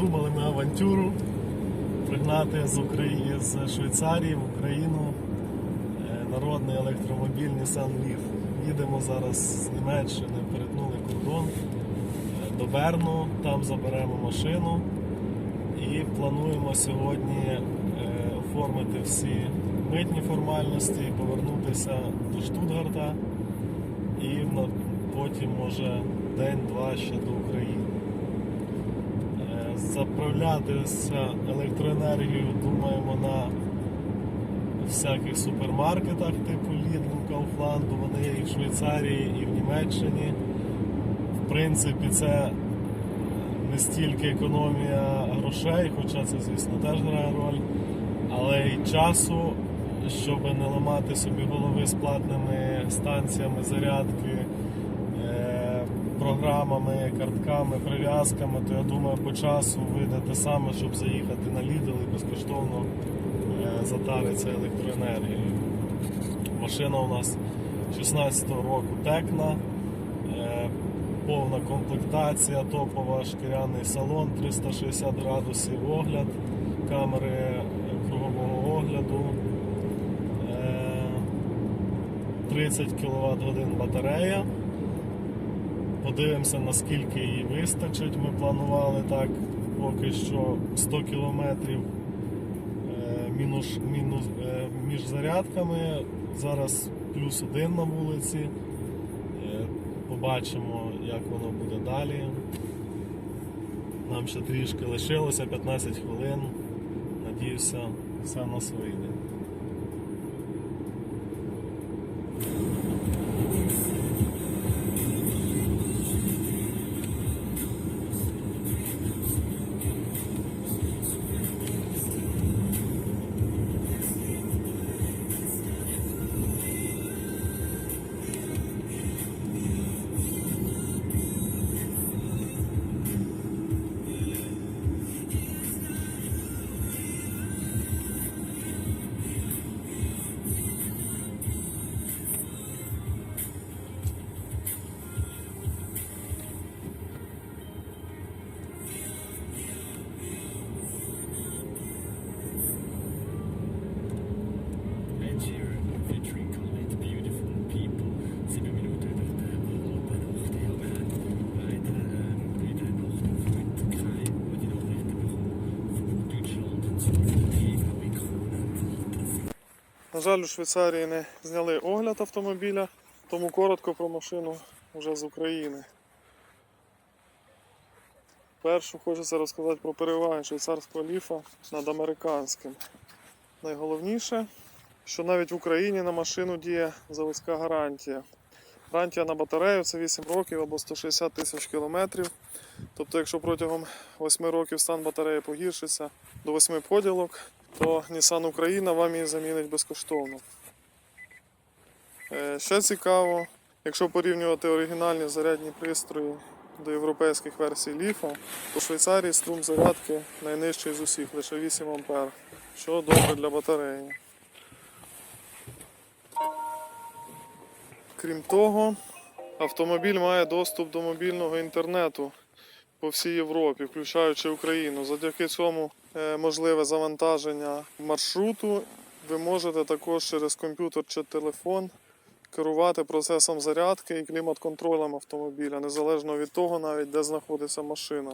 Придумали ми авантюру пригнати з України з Швейцарії в Україну е, народний електромобіль Nissan Leaf. Їдемо зараз з Німеччини, перетнули кордон е, до Берну, там заберемо машину і плануємо сьогодні е, оформити всі митні формальності, повернутися до Штутгарта і потім, може, день-два ще до України. Заправлятися електроенергією думаємо на всяких супермаркетах типу Lidl, Kaufland, вони є і в Швейцарії, і в Німеччині. В принципі, це не стільки економія грошей, хоча це, звісно, теж грає роль, але й часу, щоб не ламати собі голови з платними станціями зарядки, програмами, картками, прив'язками, то я думаю, по часу вийде те саме, щоб заїхати на Lidl і безкоштовно е, затариться електроенергією. Машина у нас 16-го року текна. Е, повна комплектація, топова шкіряний салон, 360 градусів огляд, камери кругового огляду, е, 30 кВт годин батарея. Подивимося, наскільки її вистачить. Ми планували так поки що 100 кілометрів е, мінус, мінус, е, між зарядками. Зараз плюс один на вулиці. Е, Побачимо, як воно буде далі. Нам ще трішки лишилося 15 хвилин. Надіюся, все нас вийде. На жаль, у Швейцарії не зняли огляд автомобіля, тому коротко про машину вже з України. Першу хочеться розказати про переваги швейцарського ліфа над американським. Найголовніше, що навіть в Україні на машину діє заводська гарантія. Гарантія на батарею це 8 років або 160 тисяч кілометрів. Тобто, якщо протягом 8 років стан батареї погіршиться до 8 поділок, то Nissan Україна вам її замінить безкоштовно. Е, Ще цікаво, якщо порівнювати оригінальні зарядні пристрої до європейських версій ліфа, то в Швейцарії струм зарядки найнижчий з усіх, лише 8 А, що добре для батареї. Крім того, автомобіль має доступ до мобільного інтернету по всій Європі, включаючи Україну. Завдяки цьому е, можливе завантаження маршруту. Ви можете також через комп'ютер чи телефон керувати процесом зарядки і клімат-контролем автомобіля, незалежно від того, навіть де знаходиться машина.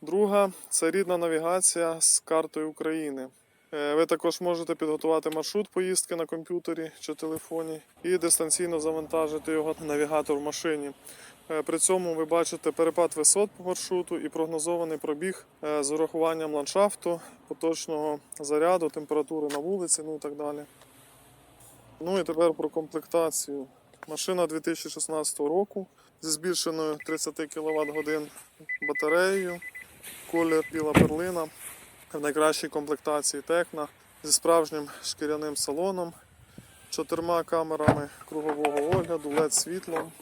Друга це рідна навігація з картою України. Е, Ви також можете підготувати маршрут поїздки на комп'ютері чи телефоні і дистанційно завантажити його навігатор в машині. Е, При цьому ви бачите перепад висот по маршруту і прогнозований пробіг е, з урахуванням ландшафту, поточного заряду, температури на вулиці, ну і так далі. Ну і тепер про комплектацію. Машина 2016 року зі збільшеною 30 кВт годин батареєю, колір біла перлина в найкращій комплектації Текна зі справжнім шкіряним салоном, чотирма камерами кругового огляду, LED світлом,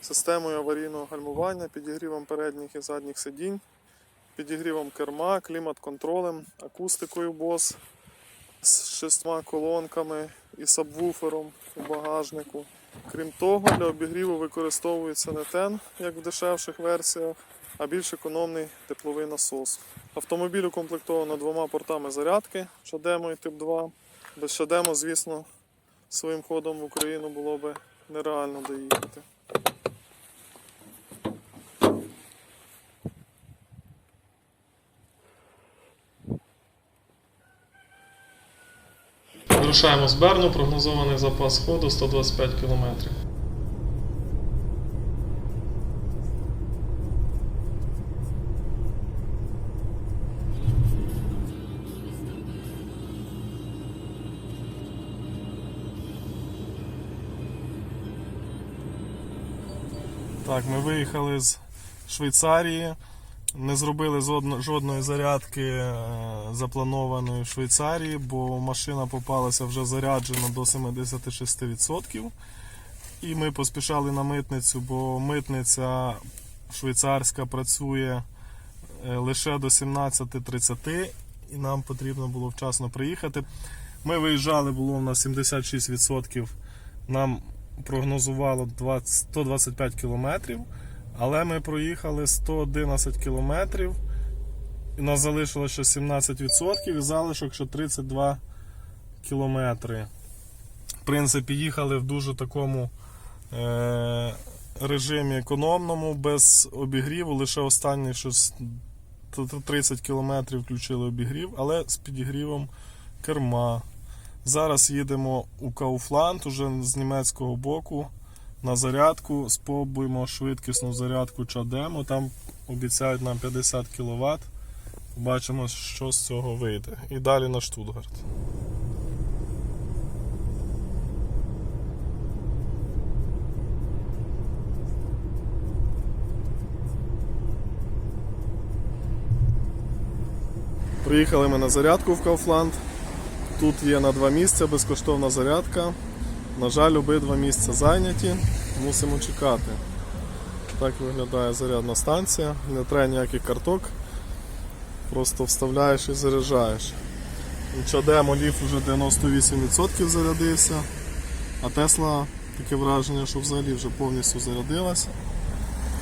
системою аварійного гальмування, підігрівом передніх і задніх сидінь, підігрівом керма, клімат-контролем, акустикою Bose з шістьма колонками і сабвуфером у багажнику, Крім того, для обігріву використовується не тен, як в дешевших версіях, а більш економний тепловий насос. Автомобіль укомплектовано двома портами зарядки Шадемо і Тип 2. Без Шадемо, звісно, своїм ходом в Україну було би нереально доїхати. Вирушаємо з Берну, прогнозований запас ходу 125 км. Так, ми виїхали з Швейцарії. Не зробили жодної зарядки е, запланованої в Швейцарії, бо машина попалася вже заряджена до 76%. І ми поспішали на митницю, бо митниця швейцарська працює е, лише до 17.30 і нам потрібно було вчасно приїхати. Ми виїжджали, було в нас 76%. Нам прогнозувало 20, 125 кілометрів. Але ми проїхали 111 кілометрів. І нас залишилося ще 17% і залишок ще 32 кілометри. В принципі, їхали в дуже такому е- режимі економному, без обігріву. Лише останні щось т- т- 30 кілометрів включили обігрів, але з підігрівом керма. Зараз їдемо у Кауфланд уже з німецького боку на зарядку. Спробуємо швидкісну зарядку Чадемо. Там обіцяють нам 50 кВт. Побачимо, що з цього вийде. І далі на Штутгарт. Приїхали ми на зарядку в Кауфланд. Тут є на два місця безкоштовна зарядка. На жаль, обидва місця зайняті, мусимо чекати. Так виглядає зарядна станція, не треба ніяких карток, просто вставляєш і заряджаєш. Чадемо ліф вже 98% зарядився, а Тесла таке враження, що взагалі вже повністю зарядилася,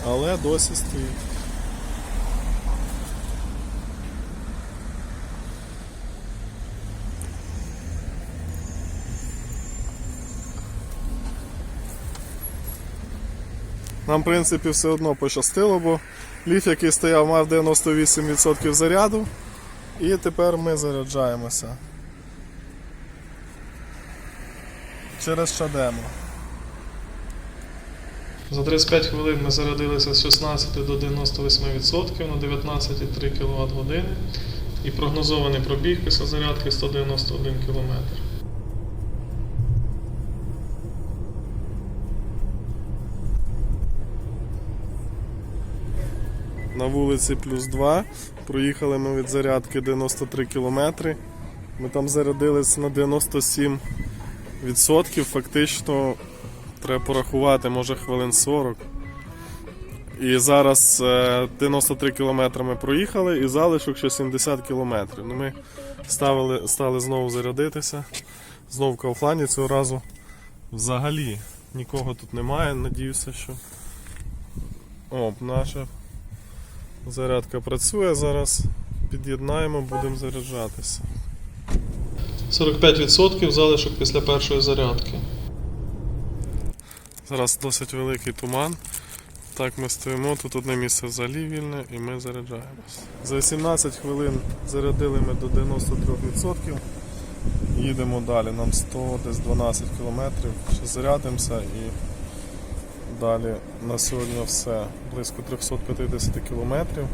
але досі стоїть. Нам, в принципі, все одно пощастило, бо ліф, який стояв, мав 98% заряду. І тепер ми заряджаємося. Через Шадемо. За 35 хвилин ми зарядилися з 16 до 98% на 19,3 кВт години. І прогнозований пробіг після зарядки 191 км. На вулиці плюс 2. Проїхали ми від зарядки 93 кілометри. Ми там зарядились на 97%. Фактично треба порахувати, може хвилин 40. І зараз е, 93 кілометри ми проїхали і залишок ще 70 кілометрів. Ну, ми ставили, стали знову зарядитися. Знову в Кауфлані цього разу взагалі нікого тут немає. Надіюся, що. О, наша Зарядка працює зараз. Під'єднаємо, будемо заряджатися. 45% залишок після першої зарядки. Зараз досить великий туман. Так ми стоїмо, тут одне місце взагалі вільне і ми заряджаємось. За 17 хвилин зарядили ми до 93%. Їдемо далі, нам 100 десь 12 кілометрів. Ще зарядимося і Далі на сьогодні все близько 350 кілометрів.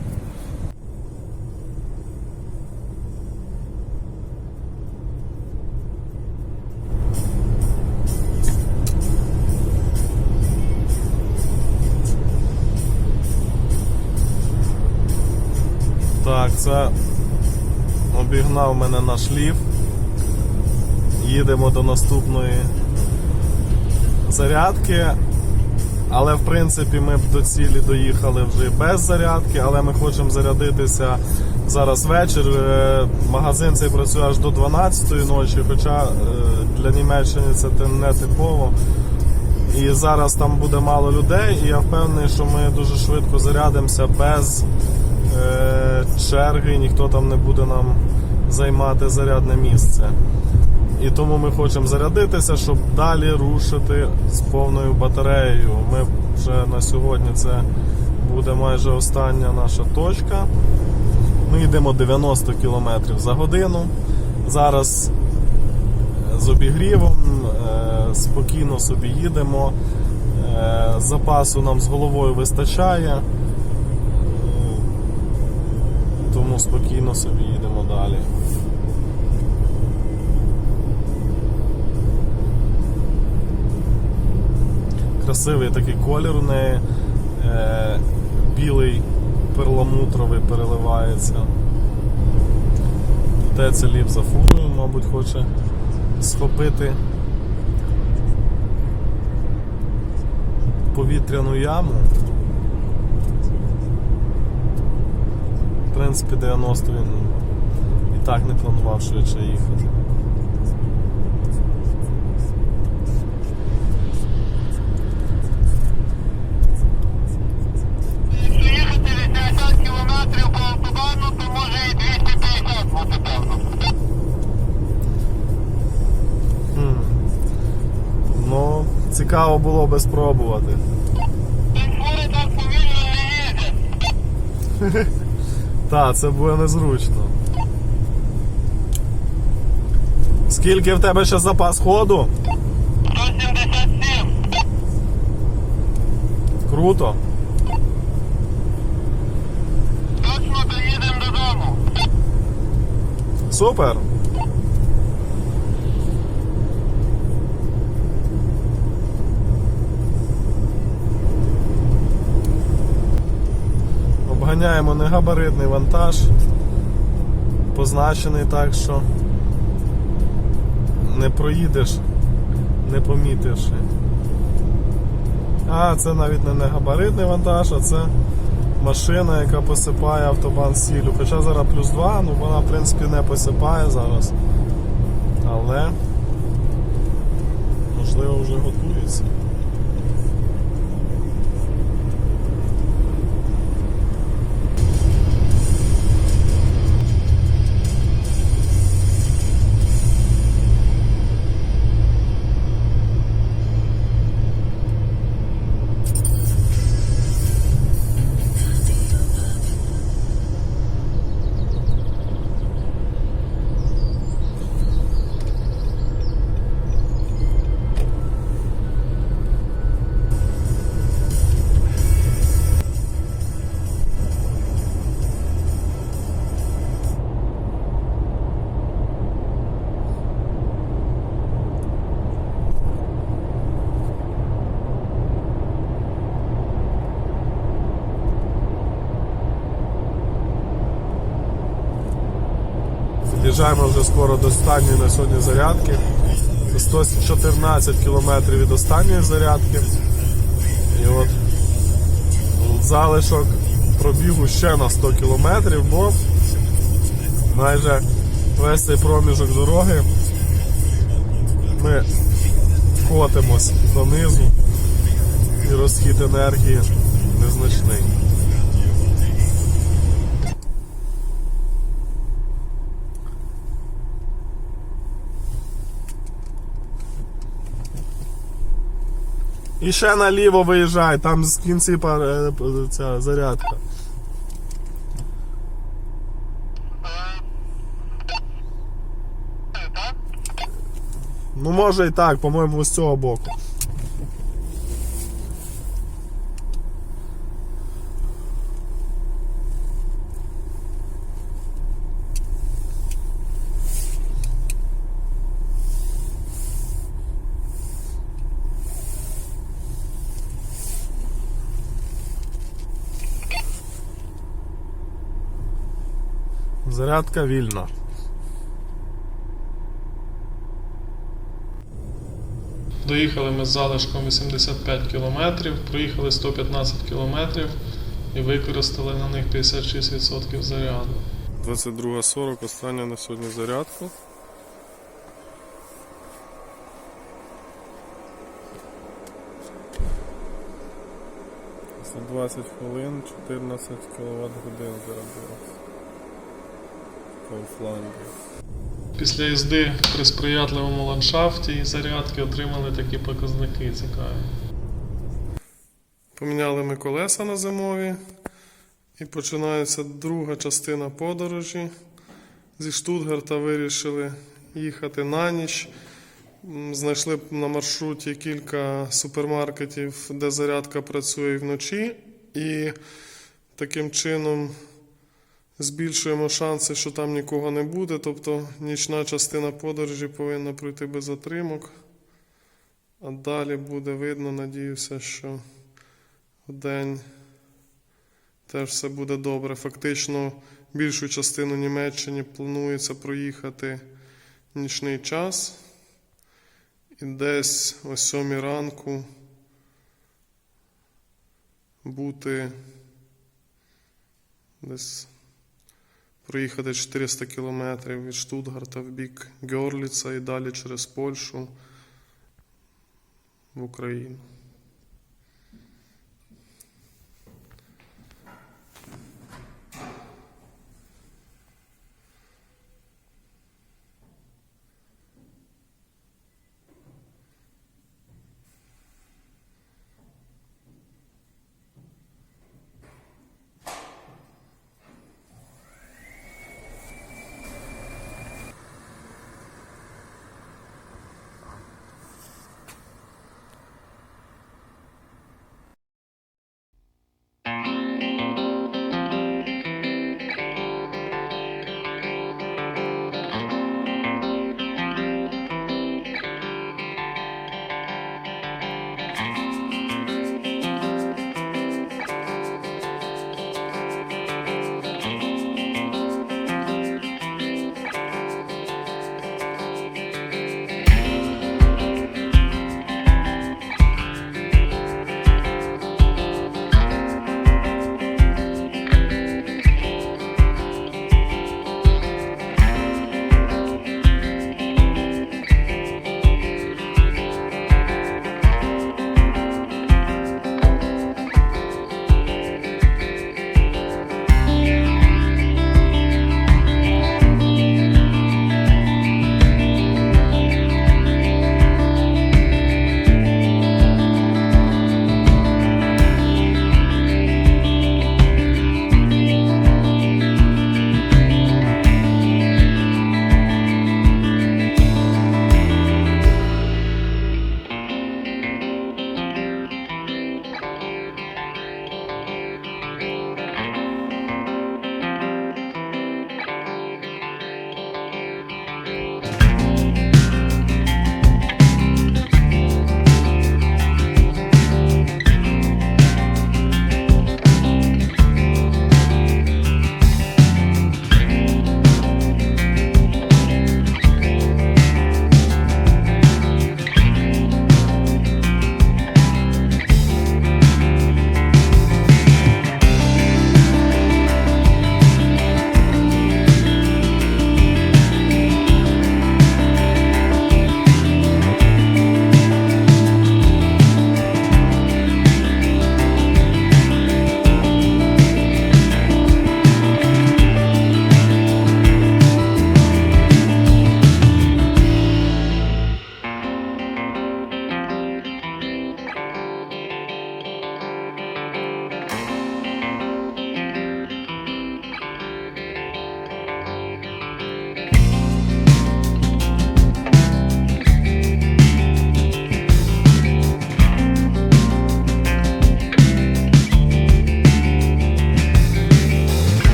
Так, це обігнав мене наш ліфт. Їдемо до наступної зарядки. Але в принципі ми б до цілі доїхали вже без зарядки, але ми хочемо зарядитися зараз вечір. Е, Магазин цей працює аж до 12-ї ночі, хоча е, для Німеччини це не типово. І зараз там буде мало людей, і я впевнений, що ми дуже швидко зарядимося без е, черги, ніхто там не буде нам займати зарядне місце. І тому ми хочемо зарядитися, щоб далі рушити з повною батареєю. Ми вже на сьогодні це буде майже остання наша точка. Ми йдемо 90 км за годину. Зараз з обігрівом, е, спокійно собі їдемо. Е, Запасу нам з головою вистачає. Е, Тому спокійно собі їдемо далі. Красивий такий колір у неї. Е, білий перламутровий переливається. Те це ліп за фурою, мабуть, хоче схопити повітряну яму. В принципі, 90 він і так не планував швидше їхати. Цікаво було би спробувати. Так, це буде незручно. Скільки в тебе ще запас ходу? 177. Круто. Точно доїдемо додому. Супер. Обганяємо негабаритний вантаж. Позначений так, що не проїдеш, не помітивши. А, це навіть не негабаритний вантаж, а це машина, яка посипає автобан сіллю. Хоча зараз плюс 2, ну вона в принципі не посипає зараз. Але можливо вже готується. Під'їжджаємо вже скоро до останньої на сьогодні зарядки. 114 кілометрів від останньої зарядки. І от залишок пробігу ще на 100 кілометрів, бо майже весь цей проміжок дороги ми котимось донизу і розхід енергії незначний. І ще наліво виїжджай, там з кінці е, ця зарядка. Ну може і так, по-моєму, з цього боку. Зарядка вільна. Доїхали ми з залишком 85 км, проїхали 115 км і використали на них 56% заряду. 22.40, остання на сьогодні зарядка. 120 хвилин, 14 кВт годин заробилось. Кауфланді. Після їзди при сприятливому ландшафті і зарядки отримали такі показники цікаві. Поміняли ми колеса на зимові. І починається друга частина подорожі. Зі Штутгарта вирішили їхати на ніч. Знайшли на маршруті кілька супермаркетів, де зарядка працює вночі, і таким чином збільшуємо шанси, що там нікого не буде. Тобто нічна частина подорожі повинна пройти без затримок. А далі буде видно, надіюся, що в день теж все буде добре. Фактично, більшу частину Німеччини планується проїхати нічний час. І десь о 7 ранку бути десь проїхати 400 кілометрів від Штутгарта в бік Гьорліца і далі через Польщу в Україну.